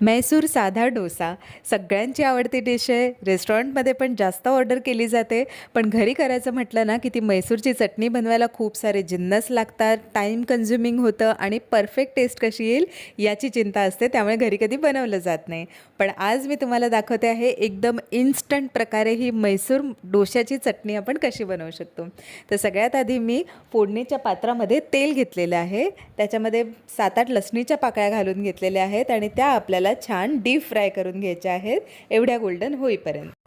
मैसूर साधा डोसा. सगळ्यांची आवडती डिश आहे. रेस्टॉरंटमध्ये पण जास्त ऑर्डर केली जाते. पण घरी करायचं म्हटलं ना की ती मैसूरची चटणी बनवायला खूप सारे जिन्नस लागतात. टाईम कन्झ्युमिंग होतं आणि परफेक्ट टेस्ट कशी येईल याची चिंता असते. त्यामुळे घरी कधी बनवलं जात नाही. पण आज मी तुम्हाला दाखवते आहे एकदम इन्स्टंट प्रकारे ही मैसूर डोश्याची चटणी आपण कशी बनवू शकतो. तर सगळ्यात आधी मी फोडणीच्या पात्रामध्ये तेल घेतलेलं आहे. त्याच्यामध्ये सात आठ लसणीच्या पाकळ्या घालून घेतलेल्या आहेत आणि त्या आपल्याला छान डीप फ्राय करून घ्यायच्या आहेत. एवढ्या गोल्डन होईपर्यंत.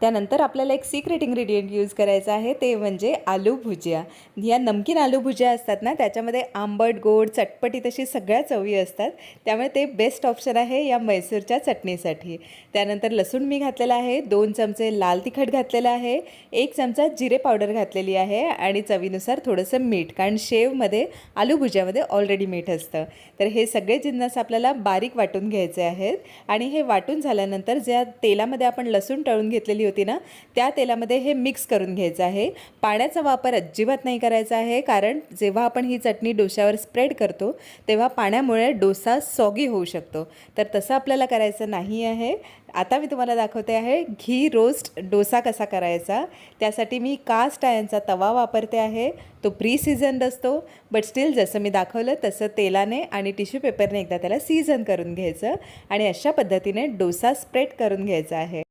त्यानंतर आपल्याला एक सिक्रेट इन्ग्रेडियंट यूज करायचं आहे ते म्हणजे आलू भुजिया. या नमकीन आलू भुजिया असतात ना त्याच्यामध्ये आंबट गोड चटपटी तशी सगळ्या चवी असतात. त्यामुळे ते बेस्ट ऑप्शन आहे या मैसूरच्या चटणीसाठी. त्यानंतर लसूण मी घातलेला आहे दोन चमचे लाल तिखट घातलेलं आहे एक चमचा जिरे पावडर घातलेली आहे आणि चवीनुसार थोडंसं मीठ कारण शेवमध्ये आलू भुजियामध्ये ऑलरेडी मीठ असतं. तर हे सगळे जिन्नस आपल्याला बारीक वाटून घ्यायचे आहेत. आणि हे वाटून झाल्यानंतर ज्या तेलामध्ये आपण लसूण तळून घेतलेली होती ना त्या तेलामध्ये हे मिक्स करून घ्यायचं आहे. पाण्याचा वापर अजिबात नाही करायचा आहे कारण जेव्हा आपण ही चटणी डोश्यावर स्प्रेड करतो तेव्हा पाण्यामुळे डोसा सॉगी होऊ शकतो. तर तसं आपल्याला करायचं नाही आहे. आता मी तुम्हाला दाखवते आहे घी रोस्ट डोसा कसा करायचा. त्यासाठी मी कास्ट आयनचा तवा वापरते आहे. तो प्री सीझन असतो बट स्टील जसं मी दाखवलं तसं तेलाने आणि टिश्यू पेपरने एकदा त्याला सीझन करून घ्यायचं आणि अशा पद्धतीने डोसा स्प्रेड करून घ्यायचा आहे.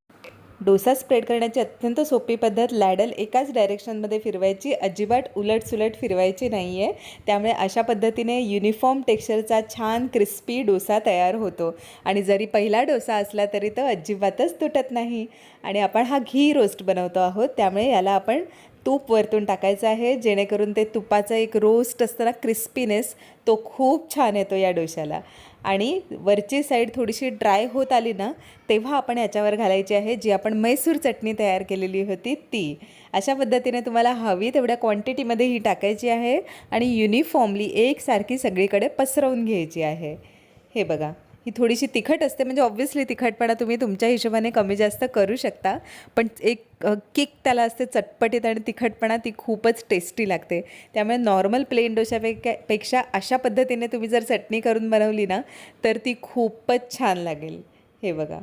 डोसा स्प्रेड करण्याची अत्यंत सोपी पद्धत. लॅडल एकाच डायरेक्शनमध्ये फिरवायची. अजिबात उलटसुलट फिरवायची नाही आहे त्यामुळे अशा पद्धतीने युनिफॉर्म टेक्स्चरचा छान क्रिस्पी डोसा तयार होतो. आणि जरी पहिला डोसा असला तरी तो अजिबातच तुटत नाही. आणि आपण हा घी रोस्ट बनवतो आहोत. त्यामुळे याला आपण तूप वरतून टाकायचं आहे जेणेकरून ते तुपाचं एक रोस्ट असताना क्रिस्पीनेस तो खूप छान येतो या डोशाला आणि वरची साईड थोडीशी ड्राय होत आली ना तेव्हा आपण याच्यावर घालायची आहे जी आपण मैसूर चटणी तयार केलेली होती ती. अशा पद्धतीने तुम्हाला हवी तेवढ्या क्वांटिटीमध्ये ही टाकायची आहे आणि युनिफॉर्मली एकसारखी सगळीकडे पसरवून घ्यायची आहे. हे बघा. ही थोडीशी तिखट असते म्हणजे ऑब्व्हियसली तिखटपणा तुम्ही तुमच्या हिशोबाने कमी जास्त करू शकता. पण एक किक त्याला असते चटपटीत आणि तिखटपणा ती खूपच टेस्टी लागते. त्यामुळे नॉर्मल प्लेन डोशापेक्षा पेक्षा अशा पद्धतीने तुम्ही जर चटणी करून बनवली ना तर ती खूपच छान लागेल. हे बघा.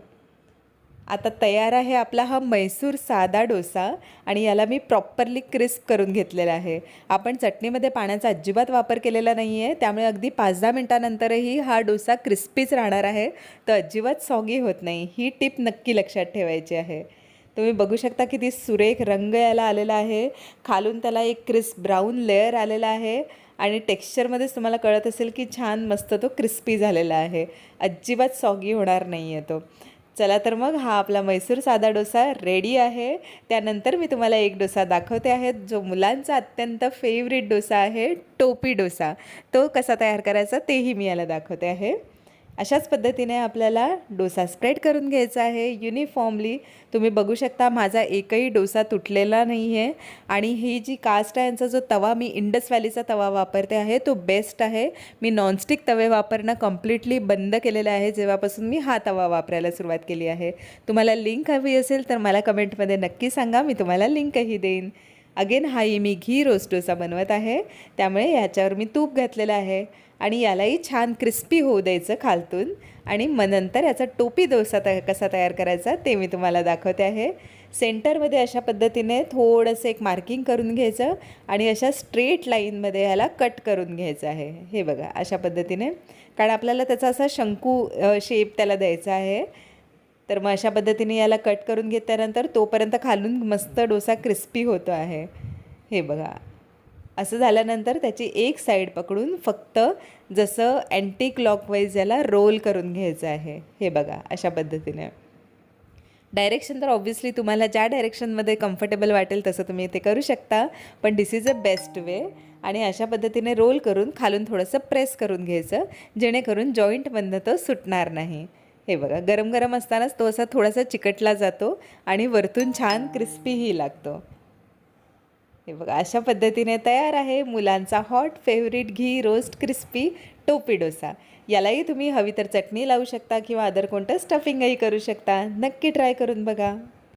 आता तयार आहे आपला हा मैसूर साधा डोसा आणि याला मी प्रॉपरली क्रिस्प करून घेतलेला आहे. आपण चटणीमध्ये पाण्याचा अजिबात वापर केलेला नाही आहे त्यामुळे अगदी पाच दहा मिनटानंतरही हा डोसा क्रिस्पीच राहणार आहे. तर अजिबात सॉगी होत नाही. ही टिप नक्की लक्षात ठेवायची आहे. तुम्ही बघू शकता किती सुरेख रंग याला आलेला आहे. खालून त्याला एक क्रिस्प ब्राऊन लेअर आलेला आहे. आणि टेक्स्चरमध्येच तुम्हाला कळत असेल की छान मस्त तो क्रिस्पी झालेला आहे. अजिबात सॉगी होणार नाही आहे तो. चला तर मग हा आपला मैसूर साधा डोसा रेडी आहे. त्यानंतर मी तुम्हाला एक डोसा दाखवते आहे. जो मुलांचा अत्यंत फेवरेट डोसा आहे टोपी डोसा. तो कसा तयार करायचा तेही मी याला दाखवते आहे. अशाच पद्धतीने आपल्याला डोसा स्प्रेड करून घ्यायचा आहे युनिफॉर्मली. तुम्ही बघू शकता माझा एकही डोसा तुटलेला नाही आहे आणि ही जी कास्ट आहे यांचा जो तवा मी इंडस व्हॅलीचा तवा वापरते आहे तो बेस्ट आहे. मी नॉनस्टिक तवे वापरणं कम्प्लिटली बंद केलेलं आहे. जेव्हापासून मी हा तवा वापरायला सुरुवात केली आहे. तुम्हाला लिंक हवी असेल तर मला कमेंटमध्ये नक्की सांगा. मी तुम्हाला लिंकही देईन. अगेन हाही मी घी रोस्ट डोसा बनवत आहे. त्यामुळे ह्याच्यावर मी तूप घातलेलं आहे. आणि यालाही छान क्रिस्पी होऊ द्यायचं खालतून. आणि मग नंतर याचा टोपी डोसा त कसा तयार करायचा ते मी तुम्हाला दाखवते आहे. सेंटरमध्ये अशा पद्धतीने थोडंसं एक मार्किंग करून घ्यायचं आणि अशा स्ट्रेट लाईनमध्ये ह्याला कट करून घ्यायचं आहे. हे बघा अशा पद्धतीने. कारण आपल्याला त्याचा असा शंकू शेप त्याला द्यायचा आहे. तर मग अशा पद्धतीने याला कट करून घेतल्यानंतर तोपर्यंत खालून मस्त डोसा क्रिस्पी होतो आहे. हे बघा. असं झाल्यानंतर त्याची एक साईड पकडून फक्त जसं अँटी क्लॉकवाईज याला रोल करून घ्यायचं आहे. हे बघा अशा पद्धतीने. डायरेक्शन तर ऑब्व्हियसली तुम्हाला ज्या डायरेक्शनमध्ये कम्फर्टेबल वाटेल तसं तुम्ही ते करू शकता पण दिस इज अ बेस्ट वे आणि अशा पद्धतीने रोल करून खालून थोडंसं प्रेस करून घ्यायचं जेणेकरून जॉईंटमधनं तो सुटणार नाही. हे बघा गरम गरम असतानाच तो असा थोडासा चिकटला जातो आणि वरतून छान क्रिस्पीही लागतो. हे बघा अशा पद्धतीने तयार आहे मुलांचा hot favourite ghee roast crispy topi dosa. यालाही तुम्ही हवी तर चटणी लावू शकता किंवा अदर कोणतं स्टफिंगही करू शकता. नक्की ट्राय करून बघा.